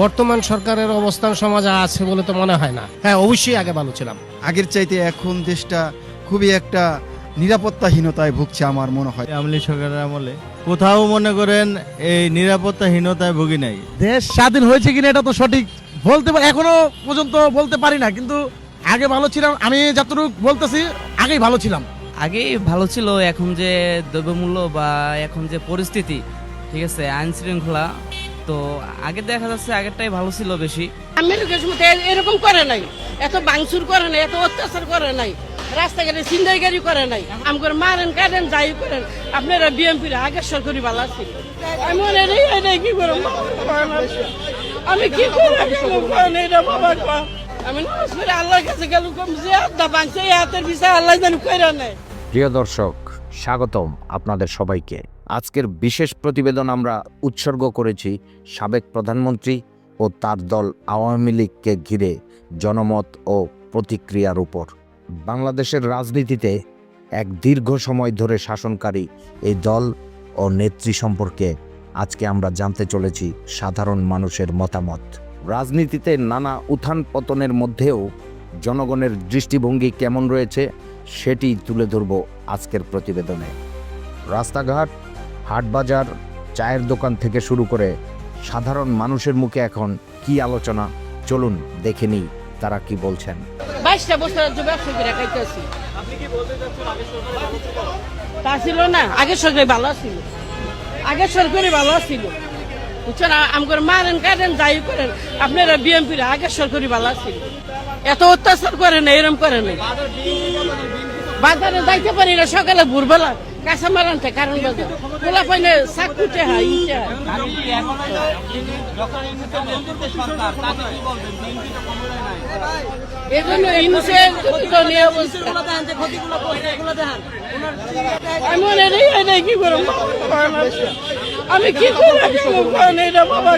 বর্তমান সরকারের অবস্থান সমাজে আছে বলে তো মনে হয় না। হ্যাঁ অবশ্যই আগে ভালো ছিলাম। আগের চাইতে এখন দেশটা খুবই একটা নিরাপত্তাহীনতায় ভুগছে আমার মনে হয়। আমলি সরকারের আমলে কোথাও মনে করেন এই নিরাপত্তাহীনতায় ভুগি নাই। দেশ স্বাধীন হয়েছে কিনা এটা তো সঠিক বলতে পারি এখনও পর্যন্ত বলতে পারি না কিন্তু আগে ভালো ছিলাম আমি যতটুকু বলতেছি আগেই ভালো ছিলাম। আগে ভালো ছিল এখন যে দ্রব্যমূল্য বা এখন যে পরিস্থিতি ঠিক আছে আইন শৃঙ্খলা তো আগে দেখা যাচ্ছে আগেরটাই ভালো ছিল বেশি। সময় তো এরকম করে নাই। এত বাংসুর করে নাই এত অত্যাচার করে নাই রাস্তাঘাটে ছিনতাইকারী করে নাই আমগর মারেন কাটেন যাই করেন আপনারা বিএমপির আগের সরকারি ভালো ছিল। আমি মনে নেই এটাই কি করব? আমি কি করে এটা বাবা আমি আল্লাহর কাছে গেল কম যে আদা বাংছে হাতের বিষয় আল্লাহ জানি কইরা নেয়। প্রিয় দর্শক স্বাগতম আপনাদের সবাইকে। আজকের বিশেষ প্রতিবেদন আমরা উৎসর্গ করেছি সাবেক প্রধানমন্ত্রী ও তার দল আওয়ামী লীগকে ঘিরে জনমত ও প্রতিক্রিয়ার উপর। বাংলাদেশের রাজনীতিতে এক দীর্ঘ সময় ধরে শাসনকারী এই দল ও নেত্রী সম্পর্কে আজকে আমরা জানতে চলেছি সাধারণ মানুষের মতামত। রাজনীতিতে নানা উত্থান পতনের মধ্যেও জনগণের দৃষ্টিভঙ্গি কেমন রয়েছে সেটি তুলে ধরব আজকের প্রতিবেদনে। রাস্তাঘাট হাটবাজার, চায়ের দোকান থেকে শুরু করে সাধারণ মানুষের মুখে এখন কি আলোচনা? চলুন দেখে নিই তারা কি বলছেন। বাইশটা বছর তা ছিল না সরকারি ভালো ছিল সরকারি ভালো ছিল বুঝছেন যাই করেন, আপনারা বিএমপির আগের সরকারি ভালো ছিল এত অত্যাচার করে না এরম করে না বাজারে যাইতে পারি না, সকালে ভোরবেলা কাঁচা মারানতে কারণ বাজার পোলা পাইলে চাকুতে হয়, ইটে হয়। এজন্য ইনসের অবস্থা আমি মনে নেই এটাই কি করব? আমি কি করে এটা বাবা।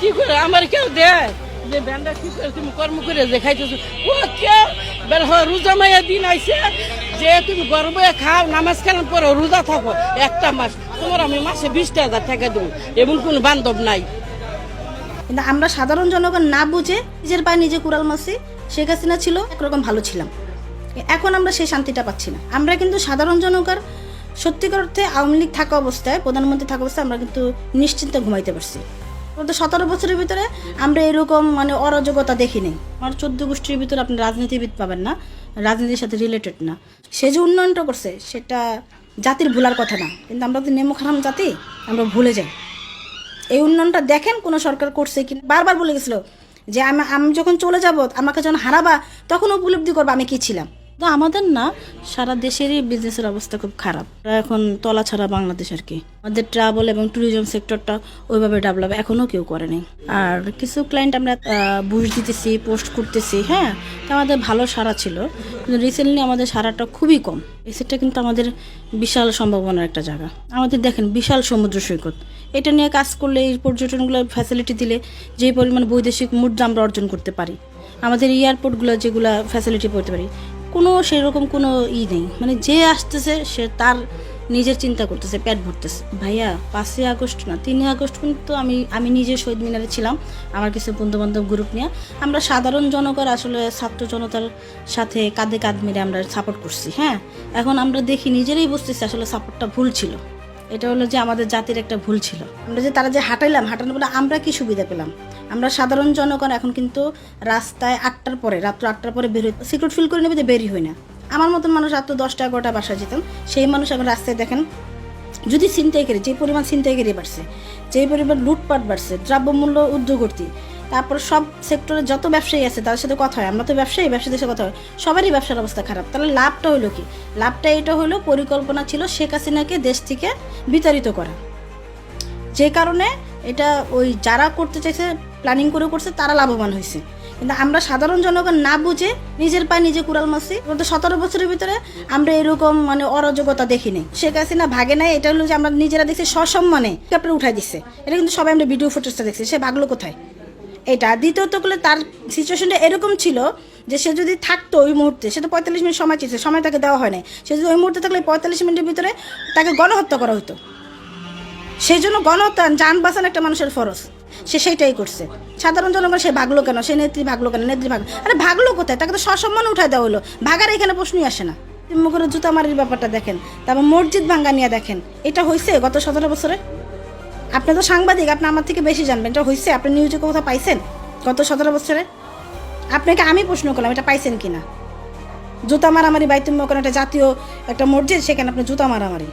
কি করে আমার কেউ দেয়? যে ব্যান্ডা কি করে তুমি কর্ম করে যে খাইতেছো? ও কে বের হয় রোজা মাইয়া দিন আইছে। যে তুমি গর্বে খাও, নামাজ কালাম পরে রোজা থাকো, একটা মাস। তোমার আমি মাসে বিশটা হাজার টাকা দেবো। এমন কোনো বান্ধব নাই। কিন্তু আমরা সাধারণ জনগণ না বুঝে নিজের পায়ে নিজে কুড়াল মাসি শেখ হাসিনা ছিল, একরকম ভালো ছিলাম। এখন আমরা সেই শান্তিটা পাচ্ছি না। আমরা কিন্তু সাধারণ জনগণ সত্যিকার অর্থে আওয়ামী লীগ থাকা অবস্থায়, প্রধানমন্ত্রী থাকা অবস্থায় আমরা কিন্তু নিশ্চিন্তে ঘুমাইতে পারছি। গত সতেরো বছরের ভিতরে আমরা এরকম মানে অরাজকতা দেখিনি আমার চোদ্দ গোষ্ঠীর ভিতরে আপনি রাজনীতিবিদ পাবেন না, রাজনীতির সাথে রিলেটেড না। সে যে উন্নয়নটা করছে, সেটা জাতির ভুলার কথা না। কিন্তু আমরা তো নেমো খারাম জাতি, আমরা ভুলে যাই। এই উন্নয়নটা দেখেন কোনো সরকার করছে কি বারবার বলে গেছিল যে আমি আমি যখন চলে যাব, আমাকে যখন হারাবা, তখন উপলব্ধি করব আমি কি ছিলাম। তো আমাদের না, সারা দেশেরই বিজনেসের অবস্থা খুব খারাপ। এখন তলা ছাড়া বাংলাদেশ আর কি। আমাদের ট্রাভেল এবং ট্যুরিজম সেক্টরটা ওইভাবে ডেভেলপ এখনও কেউ করেনি আর কিছু ক্লায়েন্ট আমরা বুঝ দিতেছি পোস্ট করতেছি হ্যাঁ? তো আমাদের ভালো সারা ছিল। কিন্তু রিসেন্টলি আমাদের সারাটা খুবই কম। এই কিন্তু আমাদের বিশাল সম্ভাবনার একটা জায়গা। আমাদের দেখেন, বিশাল সমুদ্র সৈকত। এটা নিয়ে কাজ করলে এই পর্যটনগুলো ফ্যাসিলিটি দিলে যে পরিমাণ বৈদেশিক মুদ্রা আমরা অর্জন করতে পারি। আমাদের এয়ারপোর্টগুলো যেগুলো ফ্যাসিলিটি পড়তে পারি কোনো সেরকম কোনো ই নেই। মানে যে আসতেছে, সে তার নিজের চিন্তা করতেছে, পেট ভরতেছে। ভাইয়া, পাঁচই আগস্ট না, তিনই আগস্ট কিন্তু আমি আমি নিজে শহীদ মিনারে ছিলাম, আমার কিছু বন্ধু বান্ধব গ্রুপ নিয়ে। আমরা সাধারণ জনগণ আসলে ছাত্র জনতার সাথে কাঁধে কাঁধ মেরে আমরা সাপোর্ট করছি হ্যাঁ? এখন আমরা দেখি নিজেরাই বুঝতেছি আসলে সাপোর্টটা ভুল ছিল। এটা হলো যে আমাদের জাতির একটা ভুল ছিল। আমরা যে তারা যে হাঁটাইলাম, হাঁটানোর বলে আমরা কি সুবিধা পেলাম? আমরা সাধারণ জনগণ এখন কিন্তু রাস্তায় আটটার পরে, রাত্র আটটার পরে বের হই সিকিউরিটি ফিল করে নেবে যে বেরই হই না। আমার মতন মানুষ রাত্র দশটা এগারোটা বাসা যেতাম, সেই মানুষ এখন রাস্তায় দেখেন, যদি ছিনতাইকারী, যে পরিমাণ ছিনতাইকারী বাড়ছে, যে পরিমাণ লুটপাট বাড়ছে, দ্রব্যমূল্য ঊর্ধ্বগতি তারপর সব সেক্টরে যত ব্যবসায়ী আছে তাদের সাথে কথা হয়। আমরা তো ব্যবসায়ী, ব্যবসায়ীদের সাথে কথা হয়। সবারই ব্যবসার অবস্থা খারাপ। তাহলে লাভটা হলো কি? লাভটা এটা হলো পরিকল্পনা ছিল শেখ হাসিনাকে দেশ থেকে বিতাড়িত করা। যে কারণে এটা ওই যারা করতে চাইছে প্ল্যানিং করে করছে, তারা লাভবান হয়েছে। কিন্তু আমরা সাধারণ জনগণ না বুঝে নিজের পায়ে নিজে কুড়াল মারছি। গত সতেরো বছরের ভিতরে আমরা এরকম মানে অরাজকতা দেখিনি শেখ হাসিনা ভাগে নাই, এটা হলো যে আমরা নিজেরা দেখছি সসম্মানে আপনার উঠাই দিচ্ছে এটা কিন্তু সবাই আমরা ভিডিও ফুটেজটা দেখছি, সে ভাগলো কোথায়? এটা দ্বিতীয়ত করলে তার সিচুয়েশনটা এরকম ছিল যে সে যদি থাকতো ওই মুহূর্তে, সে তো পঁয়তাল্লিশ মিনিট সময় চেয়েছে, সময় তাকে দেওয়া হয় নাই। সে যদি ওই মুহূর্তে থাকলে পঁয়তাল্লিশ মিনিটের ভিতরে তাকে গণহত্যা করা হতো। সেই জন্য গণহত্যা, যান বাঁচানো একটা মানুষের ফরজ। সে সেইটাই করছে। সাধারণ জনগণ সে ভাগলো কেন? সে নেত্রী ভাগলো কেন? নেত্রী ভাগ আরে ভাগলো কোথায়? তাকে তো সসম্মান উঠায় দেওয়া হলো। ভাগার এখানে প্রশ্নই আসে না। মুখের জুতামারির ব্যাপারটা দেখেন। তারপর মসজিদ ভাঙ্গা নিয়ে দেখেন। এটা হয়েছে গত সতেরো বছরে? আপনি তো সাংবাদিক, আপনি আমার থেকে বেশি জানবেন। এটা হয়েছে আপনি নিউজে কোথাও পাইছেন গত সতেরো বছরে? আপনাকে আমি প্রশ্ন করলাম, এটা পাইছেন কিনা? জুতা মারামারি বাইতুম ওখানে একটা জাতীয় একটা মসজিদ, সেখানে আপনি জুতা মারামারি।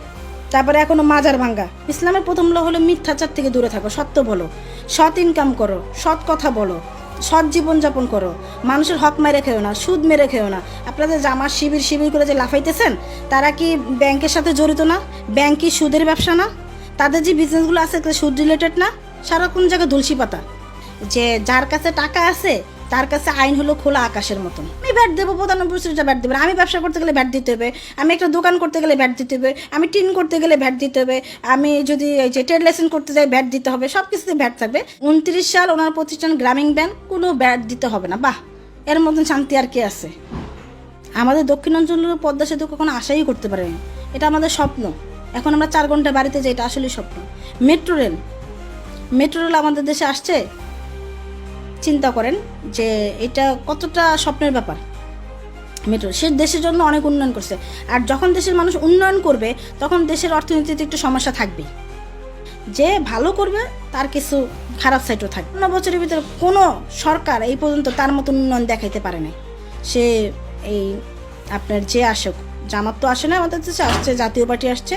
তারপরে এখনও মাজার ভাঙ্গা। ইসলামের প্রথম ল হলো মিথ্যাচার থেকে দূরে থাকো, সত্য বলো। সৎ ইনকাম করো, সৎ কথা বলো। সৎ জীবনযাপন করো। মানুষের হক মেরে খেও না, সুদ মেরে খেও না। আপনাদের জামার শিবির শিবির করে যে লাফাইতেছেন, তারা কি ব্যাংকের সাথে জড়িত না? ব্যাংক সুদের ব্যবসা না? তাদের যে বিজনেসগুলো আছে সুদ রিলেটেড না? সারাক্ষণ জায়গায় তুলসী পাতা? যে যার কাছে টাকা আছে তার কাছে আইন হলো খোলা আকাশের মতন। আমি ভ্যাট দেবো প্রধানমন্ত্রী সেটা ব্যাট দেবে আমি ব্যবসা করতে গেলে ভ্যাট দিতে হবে। আমি একটা দোকান করতে গেলে ভ্যাট দিতে হবে। আমি টিন করতে গেলে ভ্যাট দিতে হবে। আমি যদি এই যে ট্রেড লাইসেন্স করতে যাই, ভ্যাট দিতে হবে। সব কিছুতে ভ্যাট থাকবে। উনত্রিশ সাল ওনার প্রতিষ্ঠান গ্রামীণ ব্যাংক কোনো ব্যাট দিতে হবে না। বাহ! এর মতন শান্তি আর কে আছে? আমাদের দক্ষিণাঞ্চলের পদ্মা সেতু কখনো আশাই করতে পারেনি। এটা আমাদের স্বপ্ন। এখন আমরা চার ঘণ্টা বাড়িতে যাই, এটা আসলেই স্বপ্ন। Metro rail. মেট্রো রেল আমাদের দেশে আসছে? চিন্তা করেন যে এটা কতটা স্বপ্নের ব্যাপার। মেট্রো সে দেশের জন্য অনেক উন্নয়ন করছে। আর যখন দেশের মানুষ উন্নয়ন করবে তখন দেশের অর্থনীতিতে একটু সমস্যা থাকবে যে ভালো করবে তার কিছু খারাপ সাইডও থাকবে। পনেরো বছরের ভিতরে কোনো সরকার এই পর্যন্ত তার মতো উন্নয়ন দেখাইতে পারে নাই। সে এই আপনার যে আসুক জামাত তো আসে না আমাদের দেশে আসছে জাতীয় পার্টি আসছে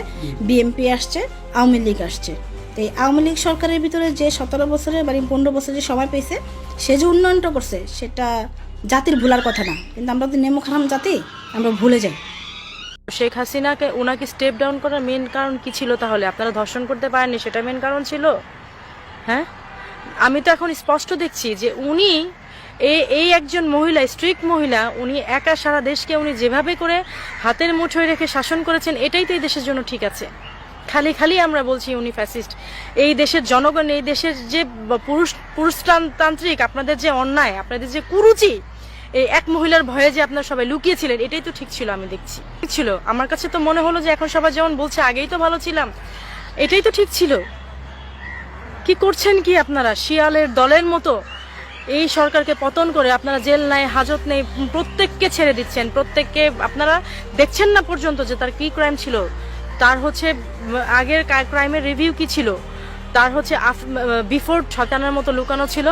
বিএমপি আসছে আওয়ামী লীগ আসছে। তো এই আওয়ামী লীগ সরকারের ভিতরে যে সতেরো বছরের বা পনেরো বছরের সময় পেয়েছে, সে যে উন্নয়নটা করছে, সেটা জাতির ভুলার কথা না। কিন্তু আমরা তো নেমো খারাম জাতি, আমরা ভুলে যাই। শেখ হাসিনাকে ওনাকে স্টেপ ডাউন করার মেন কারণ কি ছিল তাহলে? আপনারা ধর্ষণ করতে পারেননি, সেটা মেন কারণ ছিল? হ্যাঁ? আমি তো এখন স্পষ্ট দেখছি যে উনি এই একজন মহিলা স্ট্রিক্ট মহিলা, উনি একা সারা দেশকে উনি যেভাবে করে হাতের মুঠোয় রেখে শাসন করেছেন, এটাই তো এই দেশের জন্য ঠিক আছে। খালি খালি আমরা বলছি উনি ফ্যাসিস্ট এই দেশের জনগণ, এই দেশের যে পুরুষ, পুরুষতান্ত্রিক, আপনাদের যে অন্যায়, আপনাদের যে কুরুচি, এই এক মহিলার ভয়ে যে আপনারা সবাই লুকিয়েছিলেন, এটাই তো ঠিক ছিল, আমি দেখছি। ঠিক ছিল। আমার কাছে তো মনে হলো যে এখন সবাই যেমন বলছে, আগেই তো ভালো ছিলাম। এটাই তো ঠিক ছিল। কি করছেন কি আপনারা? শিয়ালের দলের মতো এই সরকারকে পতন করে আপনারা জেল নাই, হাজত নেই, প্রত্যেককে ছেড়ে দিচ্ছেন। প্রত্যেককে আপনারা দেখছেন না পর্যন্ত যে তার কি ক্রাইম ছিল। তার হচ্ছে, আগের ক্রাইমের রিভিউ কি ছিল? তার হচ্ছে বিফোর ছটানোর মতো লুকানো ছিল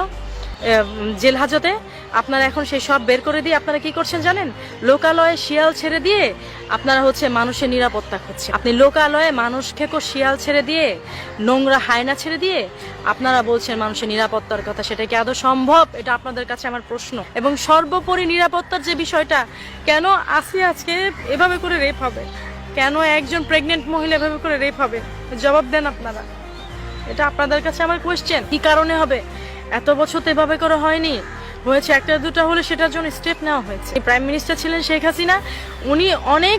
জেল হাজতে। আপনারা এখন সেই সব বের করে দিয়ে আপনারা কি করছেন জানেন? লোকালয়ে শিয়াল ছেড়ে দিয়ে আপনারা হচ্ছে মানুষের নিরাপত্তা খুঁজছে আপনি লোকালয়ে মানুষ খেকো শিয়াল ছেড়ে দিয়ে, নোংরা হায়না ছেড়ে দিয়ে আপনারা বলছেন মানুষের নিরাপত্তার কথা, সেটা কি আদৌ সম্ভব? এটা আপনাদের কাছে আমার প্রশ্ন। এবং সর্বোপরি নিরাপত্তার যে বিষয়টা, কেন আসি আজকে এভাবে করে রেপ হবে? কেন একজন প্রেগনেন্ট মহিলা এভাবে করে রেপ হবে? জবাব দেন আপনারা। এটা আপনাদের কাছে আমার কোয়েশ্চেন কি কারণে হবে? এত বছর তো এভাবে করে হয়নি। হয়েছে একটা দুটা হলে সেটার জন্য স্টেপ নেওয়া হয়েছে। প্রাইম মিনিস্টার ছিলেন শেখ হাসিনা। উনি অনেক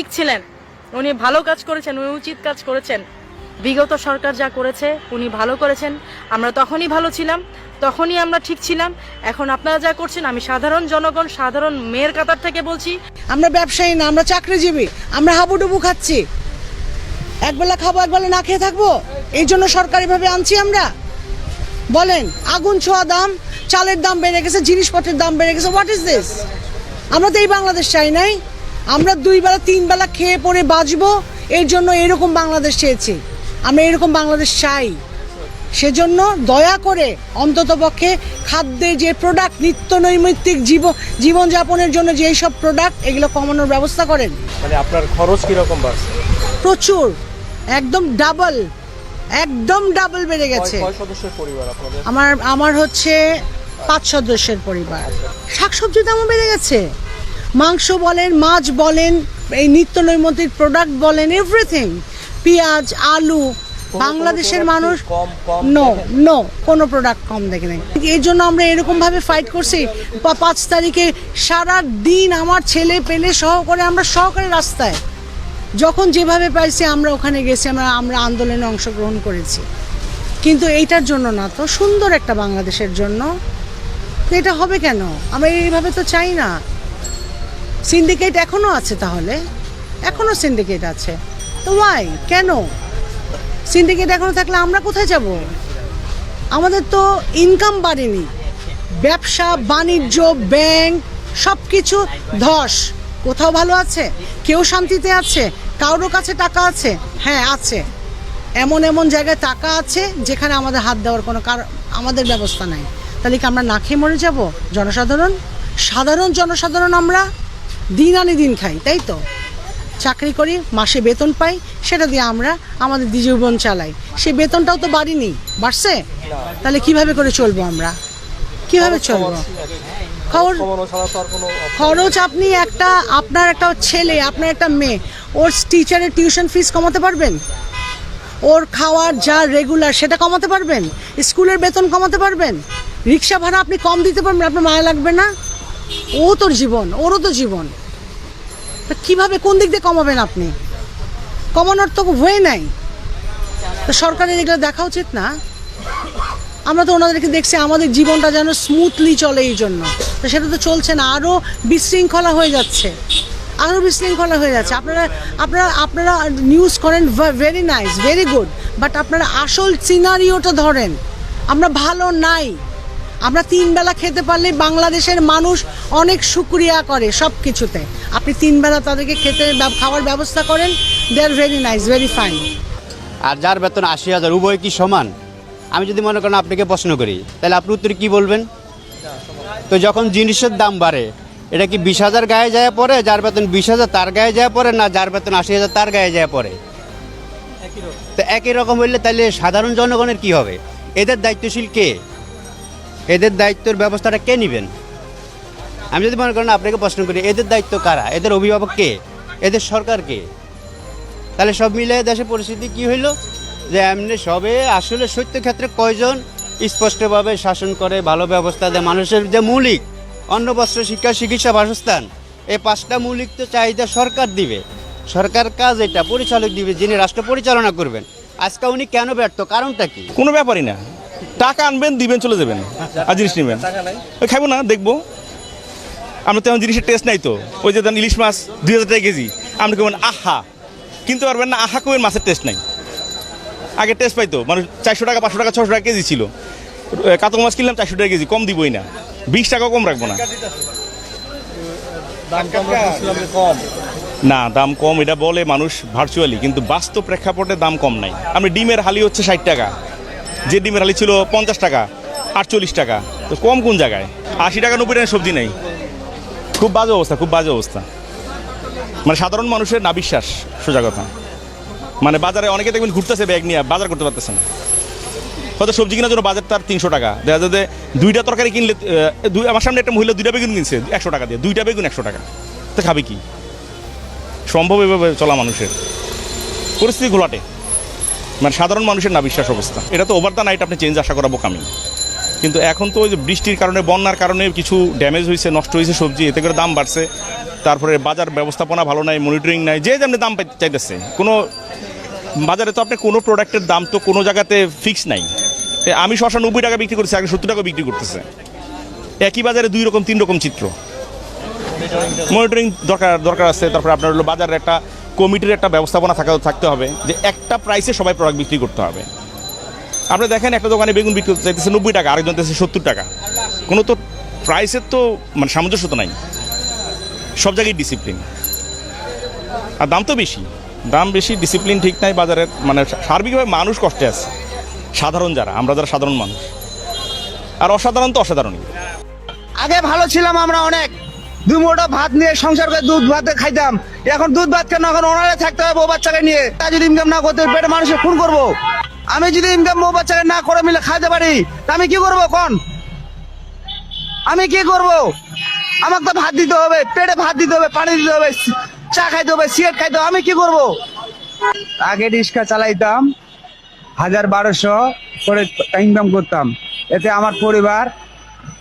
ঠিক ছিলেন। উনি ভালো কাজ করেছেন, উনি উচিত কাজ করেছেন। বিগত সরকার যা করেছে, উনি ভালো করেছেন। আমরা তখনই ভালো ছিলাম, তখনই আমরা ঠিক ছিলাম। এখন আপনারা যা করছেন, আমি সাধারণ জনগণ, সাধারণ মেয়ের কাতার থেকে বলছি। আমরা ব্যবসায়ী না, আমরা চাকরিজীবী, আমরা হাবুডুবু খাচ্ছি। একবেলা খাব, একবেলা না খেয়ে থাকব? এই জন্য সরকারিভাবে আনছি আমরা। বলেন, আগুন ছোঁয়া দাম, চালের দাম বেড়ে গেছে, জিনিসপত্রের দাম বেড়ে গেছে। হোয়াট ইজ দিস আমরা তো এই বাংলাদেশ চাই নাই। আমরা দুই বেলা তিন বেলা খেয়ে পরে বাঁচবো এর জন্য এরকম বাংলাদেশ চেয়েছি। আমরা এরকম বাংলাদেশ চাই। সেজন্য দয়া করে অন্ততপক্ষে খাদ্যের যে প্রোডাক্ট নিত্য নৈমিত্তিক জীবন জীবনযাপনের জন্য যেই সব প্রোডাক্ট এগুলো কমানোর ব্যবস্থা করেন। মানে আপনার খরচ কীরকম বাড়ছে? প্রচুর। একদম ডাবল একদম ডাবল বেড়ে গেছে। আমার আমার হচ্ছে পাঁচ সদস্যের পরিবার। শাকসবজির দামও বেড়ে গেছে। মাংস বলেন মাছ বলেন এই নিত্য নৈমিত্তিক প্রোডাক্ট বলেন এভরিথিং পেঁয়াজ আলু বাংলাদেশের মানুষ নো নো কোনো প্রোডাক্ট কম দেখে নেই। এই জন্য আমরা এরকমভাবে ফাইট করছি। পাঁচ তারিখে সারা দিন আমার ছেলে পেলে সহ করে আমরা সহকারে রাস্তায়। যখন যেভাবে পাইছি আমরা ওখানে গেছি আমরা আমরা আন্দোলনে অংশগ্রহণ করেছি। কিন্তু এইটার জন্য না তো সুন্দর একটা বাংলাদেশের জন্য। এটা হবে কেন? আমরা এইভাবে তো চাই না। সিন্ডিকেট এখনও আছে তাহলে? এখনও সিন্ডিকেট আছে। তো ওয়াই কেন? সিন্ডিকেট এখনও থাকলে আমরা কোথায় যাব? আমাদের তো ইনকাম বাড়েনি। ব্যবসা, বাণিজ্য ব্যাংক সব কিছু ধস। কোথাও ভালো আছে? কেউ শান্তিতে আছে? কারোর কাছে টাকা আছে? হ্যাঁ আছে। এমন এমন জায়গায় টাকা আছে যেখানে আমাদের হাত দেওয়ার কোনো কার আমাদের ব্যবস্থা নাই। তাহলে কি আমরা না খেয়ে মরে যাব? জনসাধারণ? সাধারণ জনসাধারণ আমরা? দিন আনি দিন খাই তাই তো? চাকরি করি মাসে বেতন পাই সেটা দিয়ে আমরা আমাদের জীবন চালাই। সে বেতনটাও তো বাড়িনি বাড়ছে? তাহলে কীভাবে করে চলবো আমরা? কীভাবে চলবো? খবর খরচ আপনি একটা আপনার একটা ছেলে আপনার একটা মেয়ে ওর টিচারের টিউশন ফিস কমাতে পারবেন? ওর খাওয়ার যা রেগুলার সেটা কমাতে পারবেন? স্কুলের বেতন কমাতে পারবেন? রিক্সা ভাড়া আপনি কম দিতে পারবেন আপনার মায়া লাগবে না? ও তোর জীবন ওরও তো জীবন। তা কীভাবে, কোন দিক দিয়ে কমাবেন আপনি? কমানোর তো হয়ে নাই। তো সরকারের এগুলো দেখা উচিত না। আমরা তো ওনাদেরকে দেখছি, আমাদের জীবনটা যেন স্মুথলি চলে এই জন্য। তো সেটা তো চলছে না আরও বিশৃঙ্খলা হয়ে যাচ্ছে। আরও বিশৃঙ্খলা হয়ে যাচ্ছে। আপনারা আপনারা আপনারা নিউজ করেন very nice very good but আপনারা আসল সিনারিওটা ধরেন। আমরা ভালো নাই। আমরা তিন বেলা খেতে পারলে বাংলাদেশের মানুষ অনেক শুক্রিয়া করে সব কিছুতে আপনি তিন বেলা তাদেরকে খেতে খাওয়ার ব্যবস্থা করেন they are very nice very fine আর যার বেতন আশি হাজার, উভয় কি সমান? আমি যদি মনে করেন আপনাকে প্রশ্ন করি, তাহলে আপনি উত্তরে কি বলবেন? তো যখন জিনিসের দাম বাড়ে, এটা কি বিশ হাজার গায়ে যায় পড়ে, যার বেতন বিশ হাজার তার গায়ে যায় পড়ে, না যার বেতন আশি হাজার তার গায়ে যায় পড়ে? তো একই রকম হইলে তাহলে সাধারণ জনগণের কি হবে? এদের দায়িত্বশীল কে? এদের দায়িত্বের ব্যবস্থাটা কে নেবেন? আমি যদি মনে করেন আপনাকে প্রশ্ন করি, এদের দায়িত্ব কারা? এদের অভিভাবক কে? এদের সরকার কে? তাহলে সব মিলে দেশের পরিস্থিতি কি হইল? যে এমনি সবে আসলে সত্য ক্ষেত্রে কয়জন স্পষ্টভাবে শাসন করে, ভালো ব্যবস্থা দেয়? মানুষের যে মৌলিক অন্ন বস্ত্র শিক্ষা, চিকিৎসা, বাসস্থান, এই পাঁচটা মৌলিক তো চাহিদা সরকার দিবে। সরকার কাজ এটা, পরিচালক দিবে, যিনি রাষ্ট্র পরিচালনা করবেন। আজকে উনি কেন ব্যর্থ? কারণটা কি? কোনো ব্যাপারই না। টাকা আনবেন দিবেন চলে যাবেন। আর জিনিস নেবেন। ওই খাব না দেখব। আমরা তেমন জিনিসের টেস্ট নাই তো। ওই যে ইলিশ মাছ দুই হাজার টাকা কেজি। আপনি কেমন আহা! কিনতে পারবেন না আহা! কমের মাছের টেস্ট নাই। আগে টেস্ট পাইতো মানুষ চারশো টাকা পাঁচশো টাকা ছশো টাকা কেজি ছিল। কাতল মাছ কিনলাম চারশো টাকা কেজি কম দিবই না। বিশ টাকা কম রাখব না। না দাম কম এটা বলে মানুষ ভার্চুয়ালি কিন্তু বাস্তব প্রেক্ষাপটে দাম কম নাই। আমি ডিমের হালি হচ্ছে ষাট টাকা। যে ডিমের হালি ছিল পঞ্চাশ টাকা, আটচল্লিশ টাকা। তো কম কোন জায়গায়? আশি টাকা, নব্বই টাকা সবজি নেই। খুব বাজে অবস্থা, খুব বাজে অবস্থা। মানে সাধারণ মানুষের না বিশ্বাস, সোজা কথা। মানে বাজারে অনেকে দেখবেন ঘুরতেছে ব্যাগ নিয়ে, বাজার করতে পারতেছে না। হয়তো সবজি কেনার জন্য বাজার তার তিনশো টাকা। দেখা যায় যে দুইটা তরকারি কিনলে দুই, আমার সামনে একটা মহিলা দুইটা বেগুন কিনছে, একশো টাকা দিয়ে। দুইটা বেগুন একশো টাকা। তো খাবে কি? সম্ভব এভাবে চলা মানুষের। পরিস্থিতি ঘোলাটে। মানে সাধারণ মানুষের না বিশ্বাস অবস্থা। এটা তো ওভার দ্য নাইট আপনি চেঞ্জ আশা করাবো কামি কিন্তু এখন তো ওই যে বৃষ্টির কারণে, বন্যার কারণে কিছু ড্যামেজ হয়েছে নষ্ট হয়েছে সবজি, এতে করে দাম বাড়ছে। তারপরে বাজার ব্যবস্থাপনা ভালো নাই মনিটরিং নাই, যে যেমনি দাম চাইতেছে। কোনো বাজারে তো আপনি কোনো প্রোডাক্টের দাম তো কোনো জায়গাতে ফিক্স নাই। আমি শশা নব্বই টাকা বিক্রি করছি আগে সত্তর টাকা বিক্রি করতেছে। একই বাজারে দুই রকম, তিন রকম চিত্র। মনিটরিং দরকার দরকার আছে। তারপরে আপনার হলো বাজারের একটা কমিটির একটা ব্যবস্থাপনা থাকা থাকতে হবে যে একটা প্রাইসে সবাই প্রোডাক্ট বিক্রি করতে হবে। আপনি দেখেন একটা দোকানে বেগুন বিক্রি করতে চাইতেছে নব্বই টাকা, আরেকজন চাইছে সত্তর টাকা। কোনো তো প্রাইসের তো মানে সামঞ্জস্য তো নাই। সব জায়গায় ডিসিপ্লিন আর দাম তো বেশি। দাম বেশি ডিসিপ্লিন ঠিক নাই বাজারের। মানে সার্বিকভাবে মানুষ কষ্টে আছে। সাধারণ যারা, আমরা যারা সাধারণ মানুষ। আর অসাধারণ তো অসাধারণই। আগে ভালো ছিলাম আমরা অনেক। দু মোটা ভাত নিয়ে সংসার করে দুধ ভাত খাইতাম। এখন দুধ ভাত কেন? এখন ওনারে থাকতে হবে বউ বাচ্চাকে নিয়ে। তা যদি ইনকাম না করতে পেটে মানুষকে খুন করব। আমি যদি ইনকাম বউ বাচ্চাকে না করে মিলে খাইতে পারি, তা আমি কি করব কোন? আমি কি করব? আমাকে তো ভাত দিতে হবে, পেটে ভাত দিতে হবে, পানি দিতে হবে, চা খাইতে হবে, সিগারেট খাইতে হবে, আমি কি করব? আগে রিক্সা চালাইতাম, হাজার বারোশো করে ইনকাম করতাম। এতে আমার পরিবার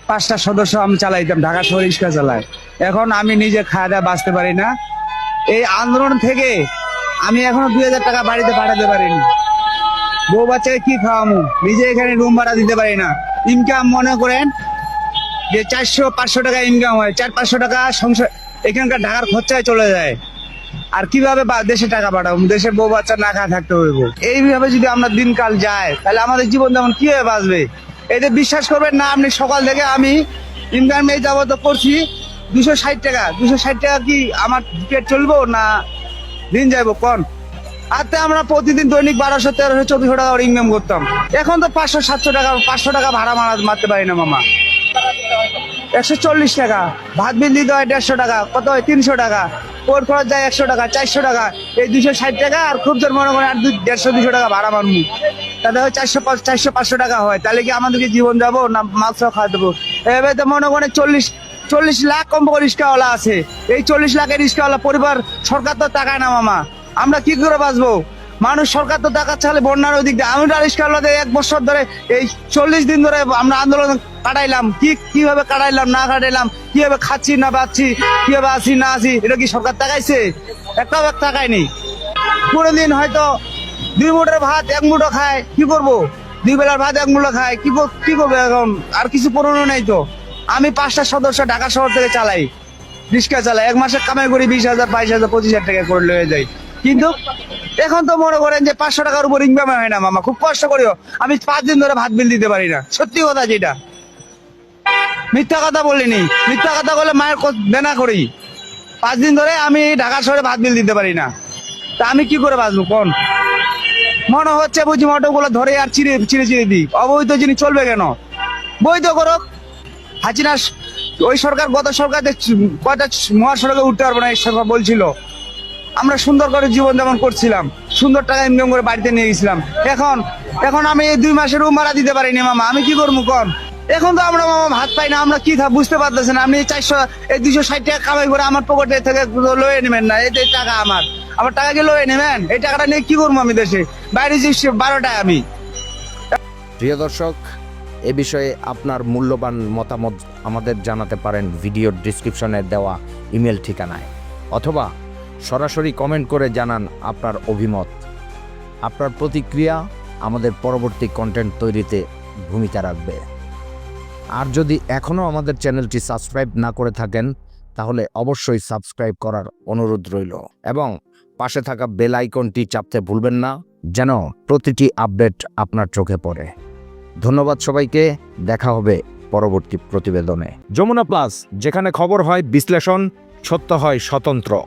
পাঁচটা সদস্য আমি চালাইতাম ঢাকা শহর রিক্সা চালাই এখন আমি নিজে খাওয়া দাওয়া বাঁচতে পারি না। এই আন্দোলন থেকে আমি এখনও দুই হাজার টাকা বাড়িতে পাঠাতে পারিনি। বউ বাচ্চাকে কি খাওয়ামু? নিজে এখানে রুম ভাড়া দিতে পারি না। ইনকাম মনে করেন যে চারশো, পাঁচশো টাকা ইনকাম হয়। চার, পাঁচশো টাকা সংসার, এখানকার ঢাকার খরচায় চলে যায়। আর কীভাবে দেশে টাকা পাঠাবো? দেশের বউ বাচ্চা না খাওয়া থাকতে হইব। এইভাবে যদি আমরা দিনকাল যায় তাহলে আমাদের জীবন যেমন কীভাবে বাঁচবে? এতে বিশ্বাস করবেন না, আপনি সকাল থেকে আমি ইনকাম যাব যাবত করছি। দুশো ষাট টাকা। দুশো ষাট টাকা কি আমার পেট চলবো না দিন যাইবো? আর তো আমরা প্রতিদিন দৈনিক বারোশো, তেরোশো চোদ্দশো টাকা ইনকাম করতাম। এখন তো পাঁচশো, সাতশো টাকা, পাঁচশো টাকা ভাড়া মারা মারতে পারি না, মামা। একশো চল্লিশ টাকা। ভাত বিল দিতে হয় দেড়শো টাকা। কত হয়? তিনশো টাকা। ওর খরচ যায় একশো টাকা, চারশো টাকা। এই দুশো ষাট টাকা আর খুব জোর মনে করেন আর দেড়শো দুশো টাকা ভাড়া মারমু তাতে হয় চারশো পাঁচ চারশো পাঁচশো টাকা হয়। তাহলে কি আমাদেরকে জীবন যাব না মাছ খাওয়া দেবো? এভাবে তো মনে করেন চল্লিশ চল্লিশ লাখ কম করে রিক্সাওয়ালা আছে। এই চল্লিশ লাখের রিক্সাওয়ালা পরিবার সরকার তো টাকায় না মামা। আমরা কি করে বাঁচবো? মানুষ সরকার তো টাকা চালে বন্যার ওই দিক দিয়ে। আমি রিক্সাওয়ালাদের এক বছর ধরে এই চল্লিশ দিন ধরে আমরা আন্দোলন কাটাইলাম। কি, কীভাবে কাটাইলাম, না কাটাইলাম, কীভাবে খাচ্ছি, না পাচ্ছি, কীভাবে আছি, না আছি, এটা কি সরকার টাকাইছে একটাও এক টাকায়নি কোনোদিন হয়তো দুই মুঠের ভাত এক মুঠো খায়, কি করব? দুই বেলার ভাত এক মুঠো খায়, কি কি করব এখন? আর কিছু করণীয় নেই তো। আমি পাঁচটা সদস্য ঢাকা শহর থেকে চালাই। রিক্সা চালাই। এক মাসে কামাই করি বিশ হাজার, বাইশ হাজার, পঁচিশ হাজার টাকা করে লয়ে যাই। কিন্তু এখন তো মনে করেন যে পাঁচশো টাকার উপর ইনকাম হয় না, মামা। খুব কষ্ট করিও। আমি পাঁচ দিন ধরে ভাত বিল দিতে পারি না। সত্যি কথা যেটা। মিথ্যা কথা বলিনি। মিথ্যা কথা বলে মায়ের দেনা করি। পাঁচ দিন ধরে আমি ঢাকা শহরে ভাত বিল দিতে পারি না। তা আমি কি করে বাঁচবো, কোন? মনে হচ্ছে বুঝি মোটরগুলো ধরে আর চিড়ে চিড়ে চিড়ে দিই। অবৈধ জিনিস চলবে কেন? বৈধ করুক। হাসিনা ওই সরকার গত সরকার কয়টা মহাসড়কে উঠতে পারব না, এই সরকার বলছিল। আমরা সুন্দর করে জীবন যাপন করছিলাম। সুন্দর টাকা ইনকাম করে বাড়িতে নিয়ে গেছিলাম। এখন এখন আমি এই দুই মাসের ভাড়া দিতে পারিনি মামা। আমি কি করব কন? এখন তো আমরা মামা ভাত পাই না, আমরা কি বুঝতে পারতেছেন আপনি এই চারশো, এই দুশো ষাট টাকা কামাই করে আমার পকেটে থেকে লয়ে নেবেন না। এই টাকা আমার। আমার টাকা কি লয়ে নেবেন? এই টাকাটা নিয়ে কি করব আমি দেশে? বাইরে যে বারোটায় আমি। প্রিয় দর্শক, এ বিষয়ে আপনার মূল্যবান মতামত আমাদের জানাতে পারেন ভিডিওর ডিসক্রিপশনে দেওয়া ইমেল ঠিকানায়। অথবা সরাসরি কমেন্ট করে জানান আপনার অভিমত। আপনার প্রতিক্রিয়া আমাদের পরবর্তী কন্টেন্ট তৈরিতে ভূমিকা রাখবে। আর যদি এখনও আমাদের চ্যানেলটি সাবস্ক্রাইব না করে থাকেন, তাহলে অবশ্যই সাবস্ক্রাইব করার অনুরোধ রইল। এবং পাশে থাকা বেল আইকনটি চাপতে ভুলবেন না, যেন প্রতিটি আপডেট আপনার চোখে পড়ে। ধন্যবাদ সবাইকে, দেখা হবে পরবর্তী প্রতিবেদনে। যমুনা প্লাস যেখানে খবর হয়, বিশ্লেষণ, সত্য হয়, স্বতন্ত্র।